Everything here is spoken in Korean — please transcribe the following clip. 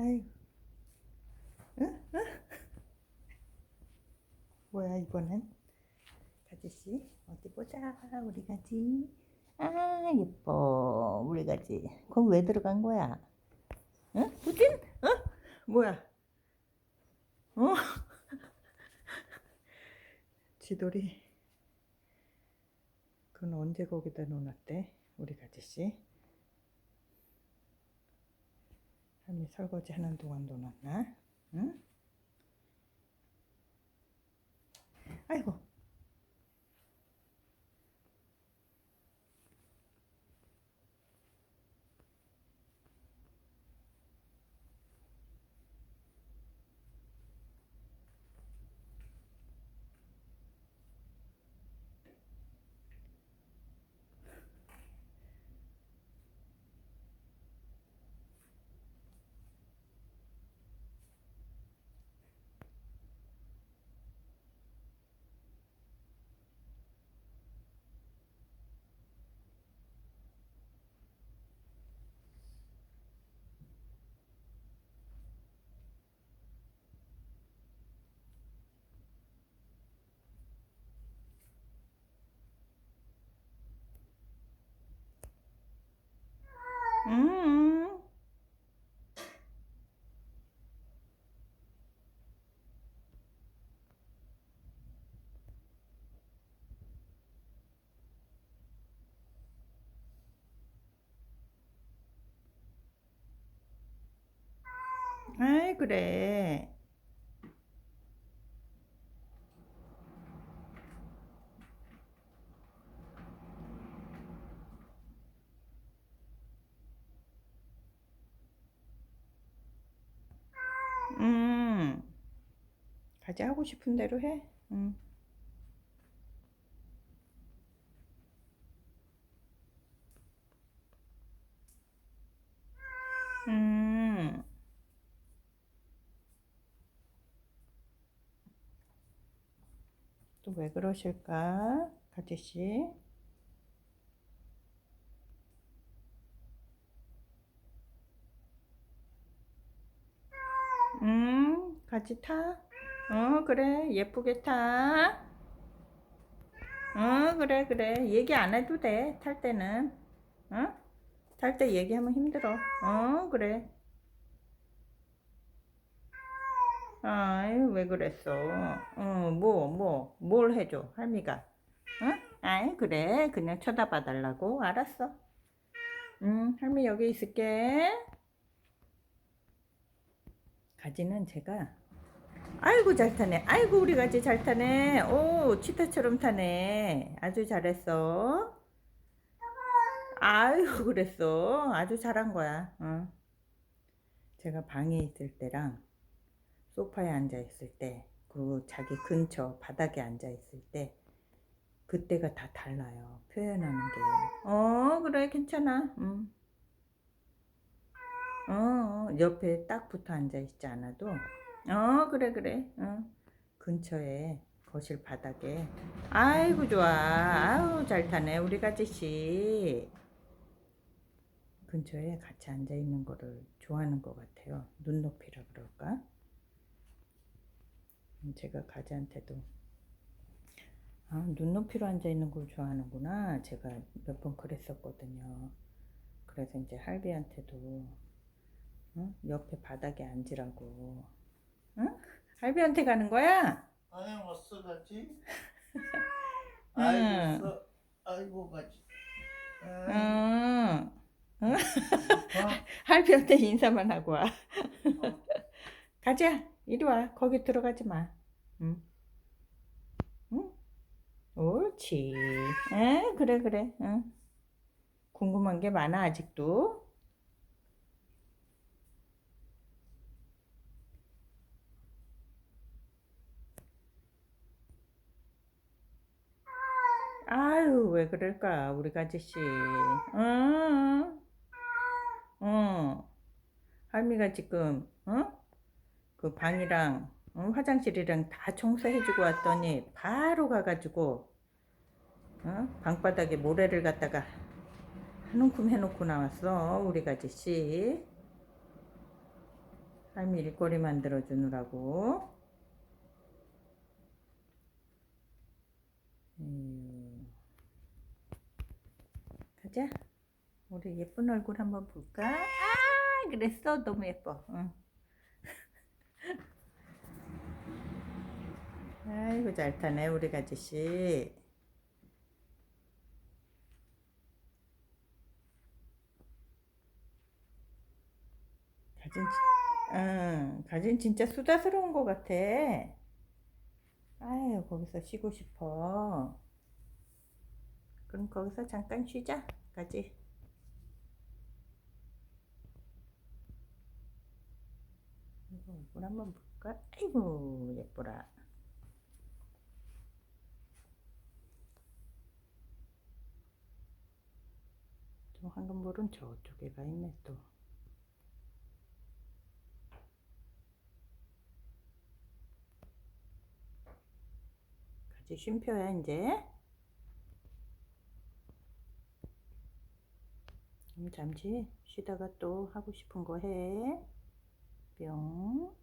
아이고. 응? 응? 뭐야 이거는? 가지씨 어디 보자 우리 가지. 아 예뻐 우리 가지. 그럼 왜 들어간 거야? 응? 우진? 어? 뭐야? 어? 지돌이. 그건 언제 거기다 놓았대? 우리 가지씨. 할미 설거지 하는 동안 놓았나? 응? 아이고. 음. 아이 그래. 음. 가지 하고 싶은 대로 해. 음. 음. 또 왜 그러실까? 가지 씨. 음, 같이 타. 어, 그래. 예쁘게 타. 어, 그래, 그래. 얘기 안 해도 돼. 탈 때는. 어? 탈 때 얘기하면 힘들어. 어, 그래. 아이, 왜 그랬어? 어, 뭐, 뭐, 뭘 해줘, 할미가? 어? 아이, 그래. 그냥 쳐다봐 달라고. 알았어. 응, 할미 여기 있을게. 가지는 제가 아이고 잘 타네. 아이고 우리 가지 잘 타네. 오 치타처럼 타네. 아주 잘했어. 아이고 그랬어. 아주 잘한 거야. 어. 제가 방에 있을 때랑 소파에 앉아 있을 때 그리고 자기 근처 바닥에 앉아 있을 때 그때가 다 달라요. 표현하는 게 어 그래 괜찮아. 응. 어, 어, 옆에 딱 붙어 앉아 있지 않아도, 어, 그래, 그래, 어, 근처에, 거실 바닥에. 아이고, 좋아. 아우, 잘 타네, 우리 가지씨. 근처에 같이 앉아 있는 거를 좋아하는 것 같아요. 눈높이라 그럴까? 음, 제가 가지한테도, 아, 눈높이로 앉아 있는 걸 좋아하는구나. 제가 몇 번 그랬었거든요. 그래서 이제 할비한테도 응? 옆에 바닥에 앉으라고. 응? 할비한테 가는 거야? 아유 왔어 가지? 응. 아이고 아이고 가지 응. 응? 어? 할비한테 인사만 하고 와. 가자. 이리 와. 거기 들어가지 마. 응? 응? 옳지. 에, 그래, 그래. 응. 궁금한 게 많아, 아직도. 아유, 왜 그럴까, 우리 가지씨. 응, 응. 할미가 지금, 어? 그 방이랑, 응? 화장실이랑 다 청소해주고 왔더니, 바로 가가지고, 어? 방바닥에 모래를 갖다가 한 움큼 해놓고 나왔어, 우리 가지씨. 할미 일거리 만들어 주느라고. 가자. 우리 예쁜 얼굴 한번 볼까? 아, 그랬어. 너무 예뻐. 응. 아이고 잘 타네 우리 가지씨. 가진, 지- 응, 가진 진짜 수다스러운 것 같아. 아유, 거기서 쉬고 싶어. 그럼 거기서 잠깐 쉬자, 가지. 이거 얼굴 한번 볼까? 아이고, 예뻐라. 저 황금볼은 저쪽에 가 있네, 또. 가지 쉼표야 이제 그럼 잠시 쉬다가 또 하고 싶은 거 해. 뿅.